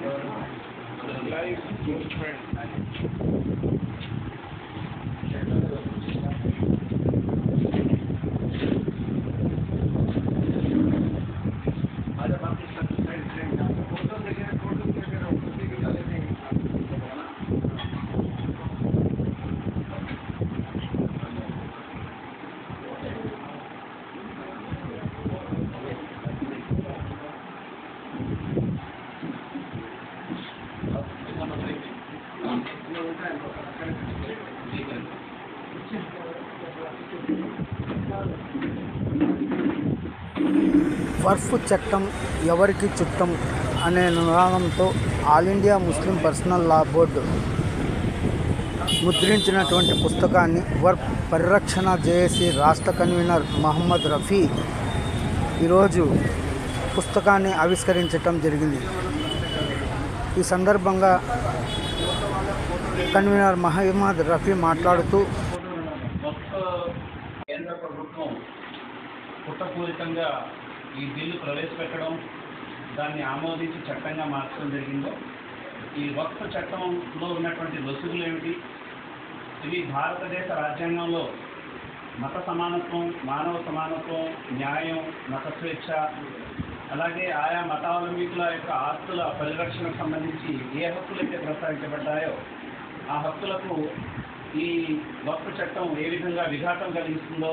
life is wharf చట్టం ఎవరికి చుట్టం అనే నినాదంతో all India Muslim personal law board ముద్రించినటువంటి పుస్తకాన్ని వర్ఫ్ పరిరక్షణ జేఏసీ రాష్ట్ర కన్వీనర్ మహమ్మద్ రఫీ ఈరోజు పుస్తకాన్ని ఆవిష్కరించటం జరిగింది. ఈ సందర్భంగా కన్వీనర్ మహమ్మద్ రఫీ మాట్లాడుతూ ఒక్క కేంద్ర ప్రభుత్వం కుట్రపూరితంగా ఈ బిల్లు ప్రవేశపెట్టడం దాన్ని ఆమోదించి చట్టంగా మార్చడం జరిగిందో ఈ వక్ఫ్ చట్టంలో ఉన్నటువంటి లొసుగులు ఏమిటి? ఇవి భారతదేశ రాజ్యాంగంలో మత సమానత్వం మానవ సమానత్వం న్యాయం మత స్వేచ్ఛ అలాగే ఆయా మతావలంబికుల యొక్క ఆస్తుల పరిరక్షణకు సంబంధించి ఏ హక్కులు ప్రస్తావించబడ్డాయో ఆ హక్కులకు ఈ వక్ఫ్ చట్టం ఏ విధంగా విఘాతం కలిగిస్తుందో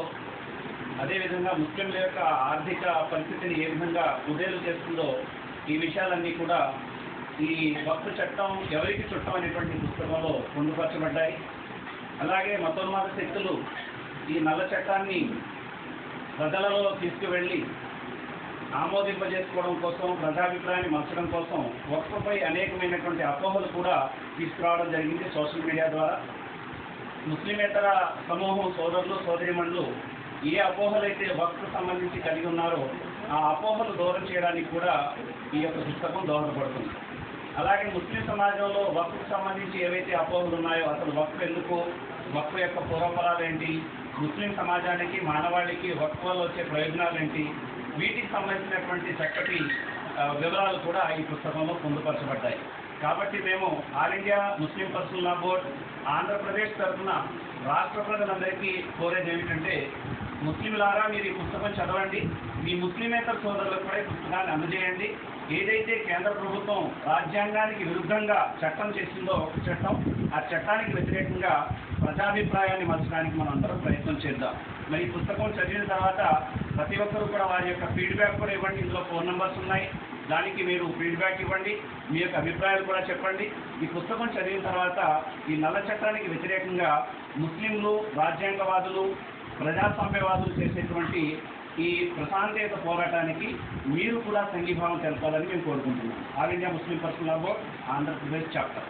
అదేవిధంగా ముస్లింల యొక్క ఆర్థిక పరిస్థితిని ఏ విధంగా కుదేలు చేస్తుందో ఈ విషయాలన్నీ కూడా ఈ వక్ఫ్ చట్టం ఎవరికి చుట్టం అనేటువంటి పుస్తకంలో పొందుపరచబడ్డాయి. అలాగే మతోన్మాద శక్తులు ఈ నల్ల చట్టాన్ని ప్రజలలో తీసుకువెళ్ళి ఆమోదింపజేసుకోవడం కోసం ప్రజాభిప్రాయాన్ని మార్చడం కోసం వక్ఫపై అనేకమైనటువంటి అపోహలు కూడా తీసుకురావడం జరిగింది సోషల్ మీడియా ద్వారా. ముస్లిమేతర సమూహం సోదరులు సోదరిమణులు ఏ అపోహలైతే వక్ఫ్ సంబంధించి కలిగి ఉన్నారో ఆ అపోహలు దూరం చేయడానికి కూడా ఈ యొక్క పుస్తకం దోహదపడుతుంది. అలాగే ముస్లిం సమాజంలో వక్ఫ్కు సంబంధించి ఏవైతే అపోహలు ఉన్నాయో అసలు వక్ఫ్ ఎందుకు వక్ఫ్ యొక్క పూర్వపరాలు ఏంటి ముస్లిం సమాజానికి మానవాళికి వక్ఫ్ వల్ల వచ్చే ప్రయోజనాలు ఏంటి వీటికి సంబంధించినటువంటి చక్కటి వివరాలు కూడా ఈ పుస్తకంలో పొందుపరచబడ్డాయి. కాబట్టి మేము all India Muslim personal law board Andhra Pradesh తరఫున రాష్ట్ర ప్రజలందరికీ కోరేది ఏమిటంటే ముస్లింలారా మీరు ఈ పుస్తకం చదవండి. మీ ముస్లిమేతర సోదరులకు కూడా ఈ పుస్తకాన్ని అందజేయండి. ఏదైతే కేంద్ర ప్రభుత్వం రాజ్యాంగానికి విరుద్ధంగా చట్టం చేసిందో ఒక చట్టం ఆ చట్టానికి వ్యతిరేకంగా ప్రజాభిప్రాయాన్ని మలచడానికి మనం అందరం ప్రయత్నం చేద్దాం. మరి ఈ పుస్తకం చదివిన తర్వాత ప్రతి ఒక్కరు కూడా వారి యొక్క ఫీడ్బ్యాక్ కూడా ఇవ్వండి. ఇందులో ఫోన్ నెంబర్స్ ఉన్నాయి. దానికి మీరు ఫీడ్బ్యాక్ ఇవ్వండి. మీ యొక్క అభిప్రాయాలు కూడా చెప్పండి. ఈ పుస్తకం చదివిన తర్వాత ఈ నల్ల చట్టానికి వ్యతిరేకంగా ముస్లింలు రాజ్యాంగవాదులు ప్రజాస్వామ్యవాదులు చేసేటువంటి ఈ ప్రశాంతయుత పోరాటానికి మీరు కూడా సంఘీభావం తెలపాలని మేము కోరుకుంటున్నాం. All India Muslim personal board Andhra Pradesh chapter